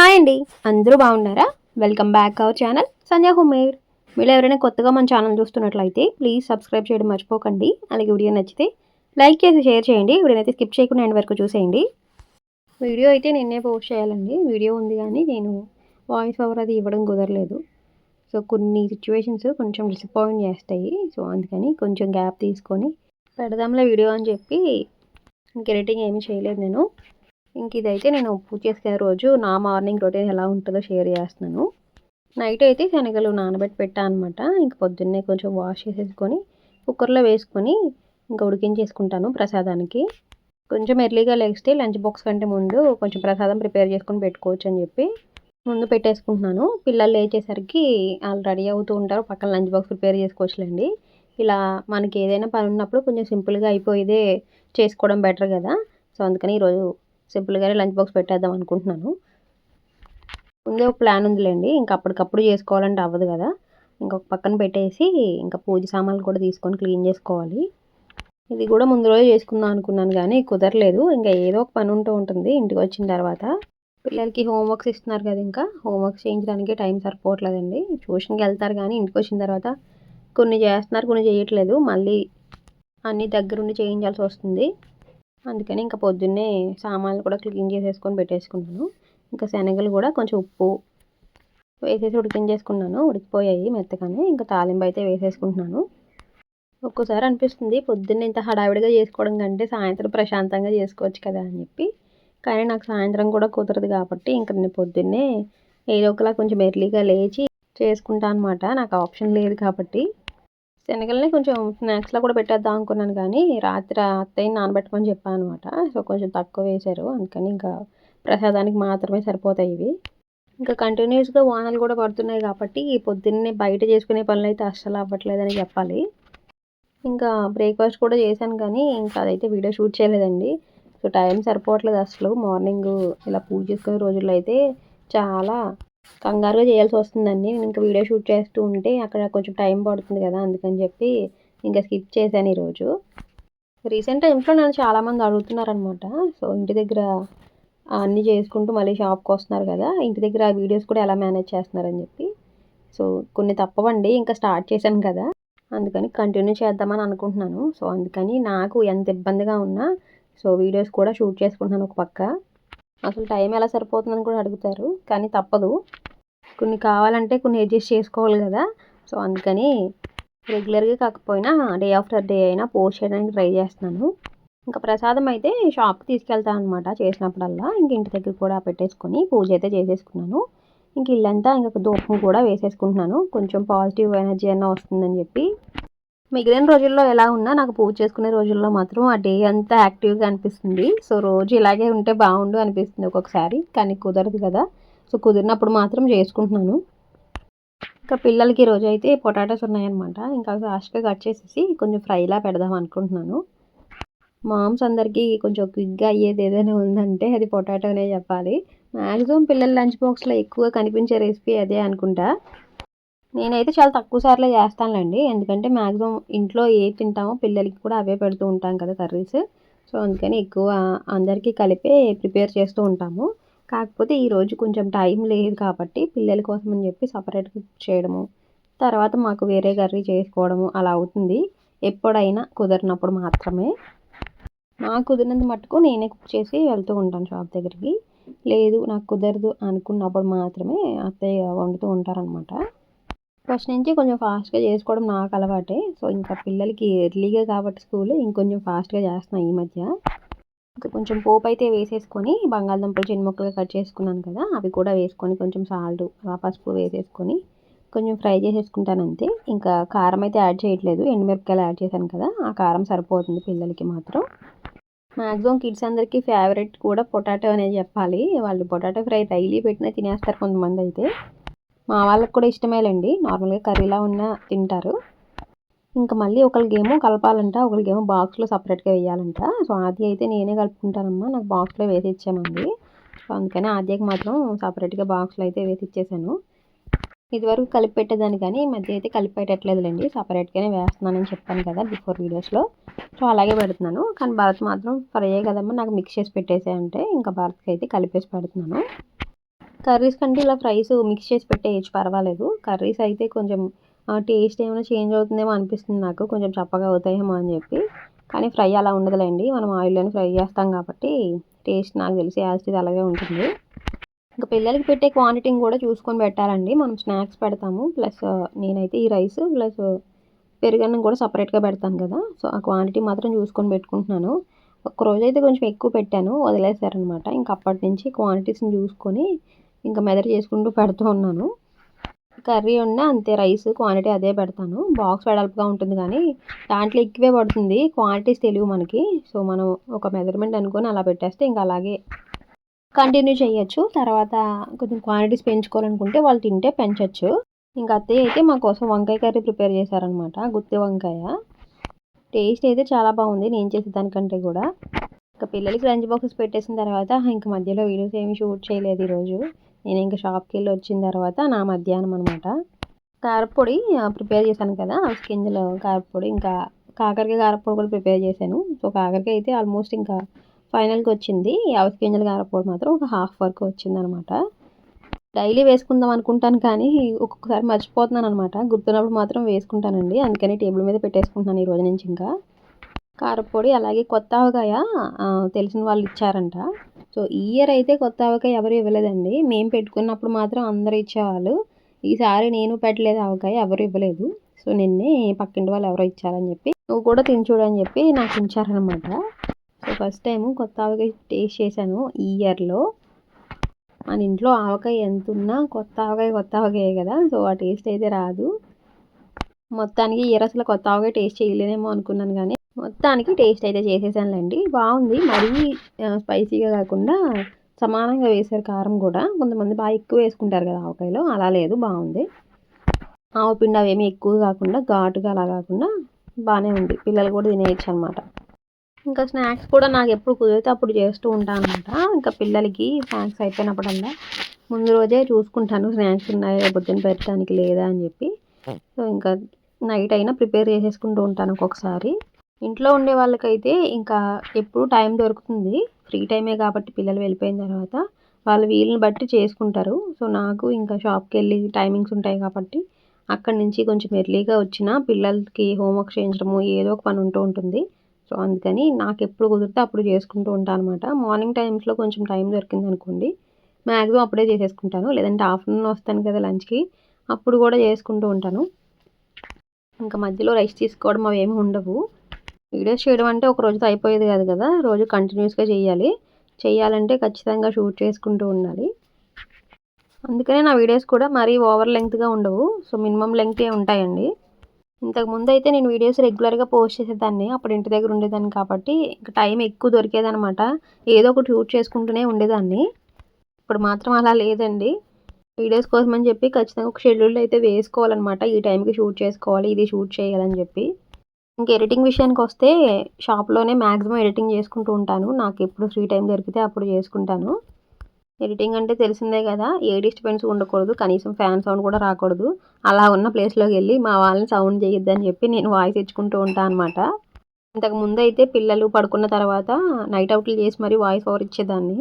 Hi అండి. అందరూ బాగున్నారా? Welcome back our channel Sanjay home మీరు ఎవరైనా కొత్తగా మన ఛానల్ చూస్తున్నట్లయితే ప్లీజ్ సబ్స్క్రైబ్ చేయడం మర్చిపోకండి. అలాగే వీడియో నచ్చితే లైక్ చేసి షేర్ చేయండి. వీడియోనైతే స్కిప్ చేయకుండా ఎండ్ వరకు చూసేయండి. వీడియో అయితే నిన్నే పోస్ట్ చేయాలండి. వీడియో ఉంది కానీ నేను వాయిస్ ఓవర్ అది ఇవ్వడం కుదరలేదు. సో కొన్ని సిచ్యువేషన్స్ కొంచెం డిసప్పాయింట్ చేస్తాయి. సో అందుకని కొంచెం గ్యాప్ తీసుకొని పెడదాంలే వీడియో అని చెప్పి ఇంక ఎడిటింగ్ ఏమీ చేయలేదు నేను. ఇంక ఇదైతే నేను పూజ చేసుకునే రోజు నా మార్నింగ్ రొటీన్ ఎలా ఉంటుందో షేర్ చేస్తున్నాను. నైట్ అయితే శనగలు నానబెట్టి పెట్టా అనమాట ఇంక పొద్దున్నే కొంచెం వాష్ చేసేసుకొని కుక్కర్లో వేసుకొని ఇంకా ఉడికించేసుకుంటాను ప్రసాదానికి. కొంచెం ఎర్లీగా లేస్తే లంచ్ బాక్స్ కంటే ముందు కొంచెం ప్రసాదం ప్రిపేర్ చేసుకొని పెట్టుకోవచ్చు అని చెప్పి ముందు పెట్టేసుకుంటున్నాను. పిల్లలు లేచేసరికి వాళ్ళు రెడీ అవుతూ ఉంటారు. పక్కన లంచ్ బాక్స్ ప్రిపేర్ చేసుకోవచ్చులేండి. ఇలా మనకి ఏదైనా పని ఉన్నప్పుడు కొంచెం సింపుల్గా అయిపోయేదే చేసుకోవడం బెటర్ కదా. సో అందుకని ఈరోజు సింపుల్గానే లంచ్ బాక్స్ పెట్టేద్దాం అనుకుంటున్నాను. ముందే ఒక ప్లాన్ ఉందిలేండి ఇంకా అప్పటికప్పుడు చేసుకోవాలంటే అవ్వదు కదా. ఇంకొక పక్కన పెట్టేసి ఇంకా పూజ సామాన్లు కూడా తీసుకొని క్లీన్ చేసుకోవాలి. ఇది కూడా ముందు రోజు చేసుకుందాం అనుకున్నాను కానీ కుదరలేదు. ఇంకా ఏదో ఒక పని ఉంటూ ఉంటుంది ఇంటికి వచ్చిన తర్వాత. పిల్లలకి హోంవర్క్స్ ఇస్తున్నారు కదా ఇంకా హోంవర్క్స్ చేయించడానికి టైం సరిపోవట్లేదండి. ట్యూషన్కి వెళ్తారు కానీ ఇంటికి వచ్చిన తర్వాత కొన్ని చేస్తున్నారు కొన్ని చేయట్లేదు. మళ్ళీ అన్నీ దగ్గరుండి చేయించాల్సి వస్తుంది. అందుకని ఇంకా పొద్దున్నే సామాన్లు కూడా క్లీన్ చేసేసుకొని పెట్టేసుకున్నాను. ఇంకా శనగలు కూడా కొంచెం ఉప్పు వేసేసి ఉడికించేసుకున్నాను. ఉడికిపోయాయి మెత్తగానే. ఇంకా తాలింపు అయితే వేసేసుకుంటున్నాను. ఒక్కోసారి అనిపిస్తుంది పొద్దున్న ఇంత హడావిడిగా చేసుకోవడం కంటే సాయంత్రం ప్రశాంతంగా చేసుకోవచ్చు కదా అని చెప్పి. కానీ నాకు సాయంత్రం కూడా కుదరదు కాబట్టి ఇంకా నేను పొద్దున్నే ఏదో ఒకలా కొంచెం ఎర్లీగా లేచి చేసుకుంటా అనమాట నాకు ఆప్షన్ లేదు కాబట్టి. శనగల్ని కొంచెం స్నాక్స్లో కూడా పెట్టేద్దాం అనుకున్నాను కానీ రాత్రి అత్తయ్య నానబెట్టమని చెప్పాను అనమాట సో కొంచెం తక్కువ వేశారు. అందుకని ఇంకా ప్రసాదానికి మాత్రమే సరిపోతాయి ఇవి. ఇంకా కంటిన్యూస్గా వానలు కూడా పడుతున్నాయి కాబట్టి పొద్దున్నే బయట చేసుకునే పనులు అయితే అస్సలు అవ్వట్లేదని చెప్పాలి. ఇంకా బ్రేక్ఫాస్ట్ కూడా చేశాను కానీ ఇంకా అదైతే వీడియో షూట్ చేయలేదండి. సో టైం సరిపోవట్లేదు అసలు. మార్నింగ్ ఇలా పూజ చేసుకునే రోజుల్లో అయితే చాలా కంగారుగా చేయాల్సి వస్తుందండి. నేను ఇంకా వీడియో షూట్ చేస్తూ ఉంటే అక్కడ కొంచెం టైం పడుతుంది కదా అందుకని చెప్పి ఇంకా స్కిప్ చేశాను ఈరోజు. రీసెంట్ టైమ్స్లో నన్ను చాలామంది అడుగుతున్నారనమాట. సో ఇంటి దగ్గర అన్నీ చేసుకుంటూ మళ్ళీ షాప్కి వస్తున్నారు కదా ఇంటి దగ్గర ఆ వీడియోస్ కూడా ఎలా మేనేజ్ చేస్తున్నారని చెప్పి. సో కొన్ని తప్పవండి ఇంకా స్టార్ట్ చేశాను కదా అందుకని కంటిన్యూ చేద్దామని అనుకుంటున్నాను. సో అందుకని నాకు ఎంత ఇబ్బందిగా ఉన్నా సో వీడియోస్ కూడా షూట్ చేసుకుంటున్నాను ఒక పక్క. అసలు టైం ఎలా సరిపోతుందని కూడా అడుగుతారు కానీ తప్పదు. కొన్ని కావాలంటే కొన్ని అడ్జస్ట్ చేసుకోవాలి కదా. సో అందుకని రెగ్యులర్గా కాకపోయినా డే ఆఫ్టర్ డే అయినా పోస్ట్ చేయడానికి ట్రై చేస్తున్నాను. ఇంకా ప్రసాదం అయితే షాప్కి తీసుకెళ్తాను అనమాట చేసినప్పుడల్లా. ఇంక ఇంటి దగ్గర కూడా పెట్టేసుకొని పూజ అయితే చేసేసుకున్నాను. ఇంక ఇల్లంతా ఇంకొక దూపం కూడా వేసేసుకుంటున్నాను. కొంచెం పాజిటివ్ ఎనర్జీ అయినా వస్తుందని చెప్పి. మిగిలిన రోజుల్లో ఎలా ఉన్నా నాకు పూజ చేసుకునే రోజుల్లో మాత్రం ఆ డే అంతా యాక్టివ్గా అనిపిస్తుంది. సో రోజు ఇలాగే ఉంటే బాగుండు అనిపిస్తుంది ఒక్కొక్కసారి కానీ కుదరదు కదా. సో కుదిరినప్పుడు మాత్రం చేసుకుంటున్నాను. ఇంకా పిల్లలకి రోజు అయితే పొటాటోస్ ఉన్నాయన్నమాట. ఇంకా ఫాస్ట్గా కట్ చేసేసి కొంచెం ఫ్రైలా పెడదాం అనుకుంటున్నాను. మామ్స్ అందరికీ కొంచెం క్విక్గా అయ్యేది ఏదైనా ఉందంటే అది పొటాటోనే చెప్పాలి. మ్యాక్సిమం పిల్లల లంచ్ బాక్స్లో ఎక్కువ కనిపించే రెసిపీ అదే అనుకుంటా. నేనైతే చాలా తక్కువ సార్లు చేస్తానులేండి. ఎందుకంటే మ్యాక్సిమం ఇంట్లో ఏ తింటామో పిల్లలకి కూడా అవే పెడుతూ ఉంటాం కదా కర్రీస్. సో అందుకని ఎక్కువ అందరికీ కలిపే ప్రిపేర్ చేస్తూ ఉంటాము. కాకపోతే ఈరోజు కొంచెం టైం లేదు కాబట్టి పిల్లల కోసం అని చెప్పి సపరేట్గా చేయడము తర్వాత మాకు వేరే కర్రీ చేసుకోవడము అలా అవుతుంది. ఎప్పుడైనా కుదిరినప్పుడు మాత్రమే. నాకు కుదిరినంత మట్టుకు నేనే కుక్ చేసి వెళ్తూ ఉంటాను షాప్ దగ్గరికి. లేదు నాకు కుదరదు అనుకున్నప్పుడు మాత్రమే అత్తయ్య వండుతూ ఉంటారనమాట ఫస్ట్ నుంచి కొంచెం ఫాస్ట్గా చేసుకోవడం నాకు అలవాటే. సో ఇంకా పిల్లలకి ఎర్లీగా కాబట్టి స్కూల్ ఇంకొంచెం ఫాస్ట్గా చేస్తున్నాను ఈ మధ్య. ఇంకా కొంచెం పోపు అయితే వేసేసుకొని బంగాళదుంపలు చిన్న ముక్కలు కట్ చేసుకున్నాను కదా అవి కూడా వేసుకొని కొంచెం సాల్ట్ పసుపు వేసేసుకొని కొంచెం ఫ్రై చేసేసుకుంటాను అంతే. ఇంకా కారం అయితే యాడ్ చేయట్లేదు ఎండుమిరపకాయలు యాడ్ చేశాను కదా ఆ కారం సరిపోతుంది పిల్లలకి మాత్రం. మ్యాక్సిమం కిడ్స్ అందరికీ ఫేవరెట్ కూడా పొటాటో అనేది చెప్పాలి. వాళ్ళు పొటాటో ఫ్రై డైలీ పెట్టినా తినేస్తారు కొంతమంది అయితే. మా వాళ్ళకి కూడా ఇష్టమేలేండి. నార్మల్గా కర్రీలా ఉన్న తింటారు. ఇంకా మళ్ళీ ఒకరికేమో కలపాలంట ఒకరికేమో బాక్స్లో సపరేట్గా వేయాలంట. సో ఆది అయితే నేనే కలుపుకుంటానమ్మా. నాకు బాక్స్లో వేసి ఇచ్చామండి సో అందుకని ఆద్యకి మాత్రం సపరేట్గా బాక్స్లో అయితే వేసి ఇచ్చేసాను ఇదివరకు కలిపి పెట్టేదాన్ని కానీ ఈ మధ్య అయితే కలిపి పెట్టట్లేదులేండి సపరేట్గానే వేస్తున్నానని చెప్పాను కదా బిఫోర్ వీడియోస్లో. సో అలాగే పెడుతున్నాను. కానీ భరత్ మాత్రం ఫ్రై కదమ్మా. నాకు మిక్స్ చేసి పెట్టేసే అంటే ఇంకా భరత్కి అయితే కలిపేసి పెడుతున్నాను. కర్రీస్ కంటే ఇలా ఫ్రైస్ మిక్స్ చేసి పెట్టేయచ్చు పర్వాలేదు. కర్రీస్ అయితే కొంచెం టేస్ట్ ఏమైనా చేంజ్ అవుతుందేమో అనిపిస్తుంది నాకు. కొంచెం చప్పగా అవుతాయేమో అని చెప్పి. కానీ ఫ్రై అలా ఉండదులేండి. మనం ఆయిల్లోనే ఫ్రై చేస్తాం కాబట్టి టేస్ట్ నాకు తెలిసి యాజ్ అలాగే ఉంటుంది. ఇంకా పిల్లలకి పెట్టే క్వాంటిటీని కూడా చూసుకొని పెట్టాలండి. మనం స్నాక్స్ పెడతాము. ప్లస్ నేనైతే ఈ రైస్ ప్లస్ పెరుగన్నం కూడా సపరేట్గా పెడతాను కదా. సో ఆ క్వాంటిటీ మాత్రం చూసుకొని పెట్టుకుంటున్నాను. ఒక్కరోజు అయితే కొంచెం ఎక్కువ పెట్టాను. వదిలేసారనమాట ఇంకా అప్పటి నుంచి క్వాంటిటీస్ని చూసుకొని ఇంకా మెదడు చేసుకుంటూ పెడుతూ ఉన్నాను. కర్రీ ఉన్న అంతే రైస్ క్వాంటిటీ అదే పెడతాను. బాక్స్ వెడల్పుగా ఉంటుంది కానీ దాంట్లో ఎక్కువే పడుతుంది. క్వాంటిటీస్ తెలియవు మనకి. సో మనం ఒక మెజర్మెంట్ అనుకొని అలా పెట్టేస్తే ఇంకా అలాగే కంటిన్యూ చేయొచ్చు. తర్వాత కొంచెం క్వాంటిటీస్ పెంచుకోవాలనుకుంటే వాళ్ళు తింటే పెంచవచ్చు ఇంకా అత్తయ్య అయితే మా కోసం వంకాయ కర్రీ ప్రిపేర్ చేశారనమాట గుత్తి వంకాయ. టేస్ట్ అయితే చాలా బాగుంది. నేను చేసే దానికంటే కూడా. ఇంకా పిల్లలకి లంచ్ బాక్సెస్ పెట్టేసిన తర్వాత ఇంకా మధ్యలో వీడియోస్ ఏమి షూట్ చేయలేదు ఈరోజు. నేను ఇంకా షాప్కి వెళ్ళి వచ్చిన తర్వాత నా మధ్యాహ్నం అనమాట కారపొడి ప్రిపేర్ చేశాను కదా అవిసి గింజలు కారపొడి ఇంకా కాకరకాయ కారపొడి కూడా ప్రిపేర్ చేశాను. సో కాకరకాయ అయితే ఆల్మోస్ట్ ఇంకా ఫైనల్కి వచ్చింది అవసి గింజల కారపొడి మాత్రం ఒక హాఫ్ వరకు వచ్చిందనమాట డైలీ వేసుకుందాం అనుకుంటాను కానీ ఒక్కొక్కసారి మర్చిపోతున్నాను అనమాట గుర్తున్నప్పుడు మాత్రం వేసుకుంటానండి. అందుకని టేబుల్ మీద పెట్టేసుకుంటున్నాను ఈ రోజు నుంచి ఇంకా. కారపొడి అలాగే కొత్త ఆవకాయ తెలిసిన వాళ్ళు ఇచ్చారంట. సో ఈ ఇయర్ అయితే కొత్త ఆవకాయ ఎవరు ఇవ్వలేదండి. మేము పెట్టుకున్నప్పుడు మాత్రం అందరూ ఇచ్చేవాళ్ళు. ఈసారి నేను పెట్టలేదు ఆవకాయ ఎవరు ఇవ్వలేదు. సో నిన్నే పక్కింటి వాళ్ళు ఎవరో ఇచ్చారని చెప్పి నువ్వు కూడా తిని చూడని చెప్పి నాకు ఇచ్చారనమాట సో ఫస్ట్ టైము కొత్త ఆవకాయ టేస్ట్ చేశాను ఈ ఇయర్లో. మన ఇంట్లో ఆవకాయ ఎంత ఉన్నా కొత్త ఆవకాయ కొత్త ఆవకాయ కదా. సో ఆ టేస్ట్ అయితే రాదు. మొత్తానికి ఇయర్ అసలు కొత్త ఆవకాయ టేస్ట్ చేయలేనేమో అనుకున్నాను కానీ మొత్తానికి టేస్ట్ అయితే చేసేసానులేండి. బాగుంది. మరీ స్పైసీగా కాకుండా సమానంగా వేసారు కారం కూడా. కొంతమంది బాగా ఎక్కువ వేసుకుంటారు కదా ఆవకాయలో. అలా లేదు. బాగుంది. ఆవు పిండి ఎక్కువ కాకుండా ఘాటుగా అలా కాకుండా బాగానే ఉంది. పిల్లలు కూడా తినేయచ్చు అనమాట ఇంకా స్నాక్స్ కూడా నాకు ఎప్పుడు కుదిరితే అప్పుడు చేస్తూ ఉంటాను అనమాట ఇంకా పిల్లలకి స్నాక్స్ అయిపోయినప్పుడల్లా ముందు రోజే చూసుకుంటాను స్నాక్స్ ఉన్నాయా పొద్దున్న పెట్టడానికి లేదా అని చెప్పి. సో ఇంకా నైట్ అయినా ప్రిపేర్ చేసేసుకుంటూ ఉంటాను ఒక్కొక్కసారి. ఇంట్లో ఉండే వాళ్ళకైతే ఇంకా ఎప్పుడు టైం దొరుకుతుంది. ఫ్రీ టైమే కాబట్టి పిల్లలు వెళ్ళిపోయిన తర్వాత వాళ్ళ వీలుని బట్టి చేసుకుంటారు. సో నాకు ఇంకా షాప్కి వెళ్ళి టైమింగ్స్ ఉంటాయి కాబట్టి అక్కడి నుంచి కొంచెం ఎర్లీగా వచ్చిన పిల్లలకి హోంవర్క్ చేయించడము ఏదో ఒక పని ఉంటూ ఉంటుంది. సో అందుకని నాకు ఎప్పుడు కుదిరితే అప్పుడు చేసుకుంటూ ఉంటాను అనమాట మార్నింగ్ టైమ్స్లో కొంచెం టైం దొరికింది అనుకోండి మ్యాక్సిమం అప్పుడే చేసేసుకుంటాను. లేదంటే ఆఫ్టర్నూన్ వస్తాను కదా లంచ్కి అప్పుడు కూడా చేసుకుంటూ ఉంటాను. ఇంకా మధ్యలో రైస్ తీసుకోవడం అవి ఏమి ఉండవు. వీడియోస్ చేయడం అంటే ఒక రోజుతో అయిపోయేది కాదు కదా రోజు కంటిన్యూస్గా చేయాలి. చేయాలంటే ఖచ్చితంగా షూట్ చేసుకుంటూ ఉండాలి. అందుకనే నా వీడియోస్ కూడా మరీ ఓవర్ లెంగ్త్గా ఉండవు సో మినిమం లెంగ్తే ఉంటాయండి. ఇంతకుముందు అయితే నేను వీడియోస్ రెగ్యులర్గా పోస్ట్ చేసేదాన్ని అప్పుడు ఇంటి దగ్గర ఉండేదాన్ని కాబట్టి ఇంకా టైం ఎక్కువ దొరికేదనమాట ఏదో ఒకటి షూట్ చేసుకుంటూనే ఉండేదాన్ని. ఇప్పుడు మాత్రం అలా లేదండి. వీడియోస్ కోసం అని చెప్పి ఖచ్చితంగా ఒక షెడ్యూల్ అయితే వేసుకోవాలన్నమాట. ఈ టైంకి షూట్ చేసుకోవాలి ఇది షూట్ చేయాలని చెప్పి. ఇంకా ఎడిటింగ్ విషయానికి వస్తే షాప్లోనే మ్యాక్సిమం ఎడిటింగ్ చేసుకుంటూ ఉంటాను. నాకు ఎప్పుడు ఫ్రీ టైం దొరికితే అప్పుడు చేసుకుంటాను. ఎడిటింగ్ అంటే తెలిసిందే కదా ఏ డిస్టర్బెన్స్ ఉండకూడదు కనీసం ఫ్యాన్ సౌండ్ కూడా రాకూడదు. అలా ఉన్న ప్లేస్లోకి వెళ్ళి మా వాళ్ళని సౌండ్ చేయొద్దని చెప్పి నేను వాయిస్ ఇచ్చుకుంటూ ఉంటాను అనమాట ఇంతకు ముందు అయితే పిల్లలు పడుకున్న తర్వాత నైట్ అవుట్లు చేసి మరీ వాయిస్ ఓవర్ ఇచ్చేదాన్ని.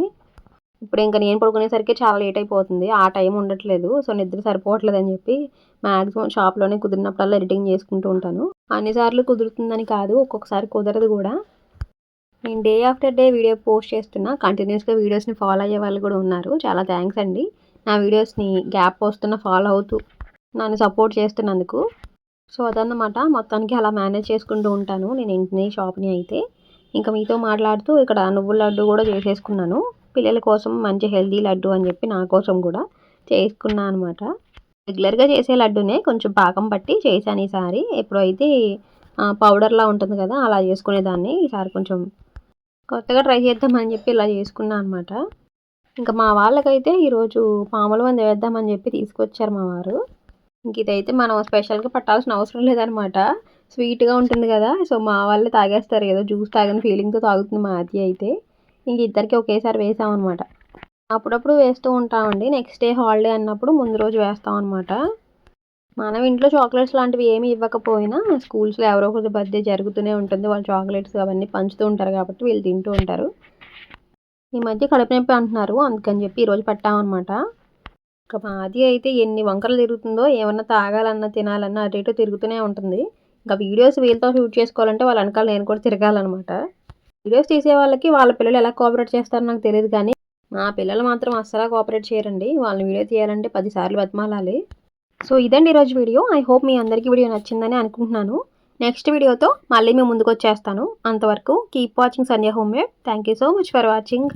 ఇప్పుడు ఇంకా నేను పడుకునేసరికి చాలా లేట్ అయిపోతుంది. ఆ టైం ఉండట్లేదు. సో నిద్ర సరిపోవట్లేదు అని చెప్పి మ్యాక్సిమం షాప్లోనే కుదిరినప్పుడల్లా ఎడిటింగ్ చేసుకుంటూ ఉంటాను. అన్నిసార్లు కుదురుతుందని కాదు ఒక్కొక్కసారి కుదరదు కూడా. నేను day after day video post చేస్తున్నా. కంటిన్యూస్గా వీడియోస్ని ఫాలో అయ్యే వాళ్ళు కూడా ఉన్నారు. చాలా థ్యాంక్స్ అండి. నా వీడియోస్ని గ్యాప్ వస్తున్న ఫాలో అవుతూ నన్ను సపోర్ట్ చేస్తున్నందుకు. సో అదన్నమాట. మొత్తానికి అలా మేనేజ్ చేసుకుంటూ ఉంటాను. నేను ఇంటిని షాప్ని అయితే. ఇంకా మీతో మాట్లాడుతూ ఇక్కడ నువ్వుల లడ్డు కూడా చేసేసుకున్నాను. పిల్లల కోసం మంచి హెల్దీ లడ్డు అని చెప్పి నా కోసం కూడా చేసుకున్నాను అనమాట రెగ్యులర్గా చేసే లడ్డునే కొంచెం పాకం పట్టి చేశాను ఈసారి. ఎప్పుడైతే పౌడర్లా ఉంటుంది కదా అలా చేసుకునేదాన్ని ఈసారి కొంచెం కొత్తగా ట్రై చేద్దామని చెప్పి ఇలా చేసుకున్నాను అనమాట ఇంకా మా వాళ్ళకైతే ఈరోజు పాముల మంది వేద్దామని చెప్పి తీసుకొచ్చారు మా వారు. ఇంక ఇదైతే మనం స్పెషల్గా పట్టాల్సిన అవసరం లేదనమాట స్వీట్గా ఉంటుంది కదా సో మా వాళ్ళే తాగేస్తారు. ఏదో జ్యూస్ తాగని ఫీలింగ్తో తాగుతుంది మా అతి అయితే. ఇంక ఇద్దరికి ఒకేసారి వేసామన్నమాట. అప్పుడప్పుడు వేస్తూ ఉంటామండి. నెక్స్ట్ డే హాలిడే అన్నప్పుడు ముందు రోజు వేస్తాం అనమాట మనం ఇంట్లో చాక్లెట్స్ లాంటివి ఏమి ఇవ్వకపోయినా స్కూల్స్లో ఎవరో ఒకరి బర్త్డే జరుగుతూనే ఉంటుంది. వాళ్ళు చాక్లెట్స్ అవన్నీ పంచుతూ ఉంటారు కాబట్టి వీళ్ళు తింటూ ఉంటారు. ఈ మధ్య కడుపు నొప్పి అంటున్నారు. అందుకని చెప్పి ఈరోజు పట్టామన్నమాట. ఇక మాది అయితే ఎన్ని వంకలు తిరుగుతుందో ఏమన్నా తాగాలన్నా తినాలన్నా అటు ఇటు తిరుగుతూనే ఉంటుంది. ఇంకా వీడియోస్ వీళ్ళతో షూట్ చేసుకోవాలంటే వాళ్ళ వెనకాల నేను కూడా తిరగాలన్నమాట. వీడియోస్ తీసే వాళ్ళకి వాళ్ళ పిల్లలు ఎలా కోఆపరేట్ చేస్తారో నాకు తెలియదు కానీ మా పిల్లలు మాత్రం అస్సలు కోఆపరేట్ చేయరండి. వాళ్ళని వీడియో తీయాలంటే పదిసార్లు బతిమాలాలి. సో ఇదండి ఈరోజు వీడియో. ఐ హోప్ మీ అందరికీ వీడియో నచ్చిందని అనుకుంటున్నాను. నెక్స్ట్ వీడియోతో మళ్ళీ మేము ముందుకు వచ్చేస్తాను. అంతవరకు keep watching Sandhya home made thank you so much for watching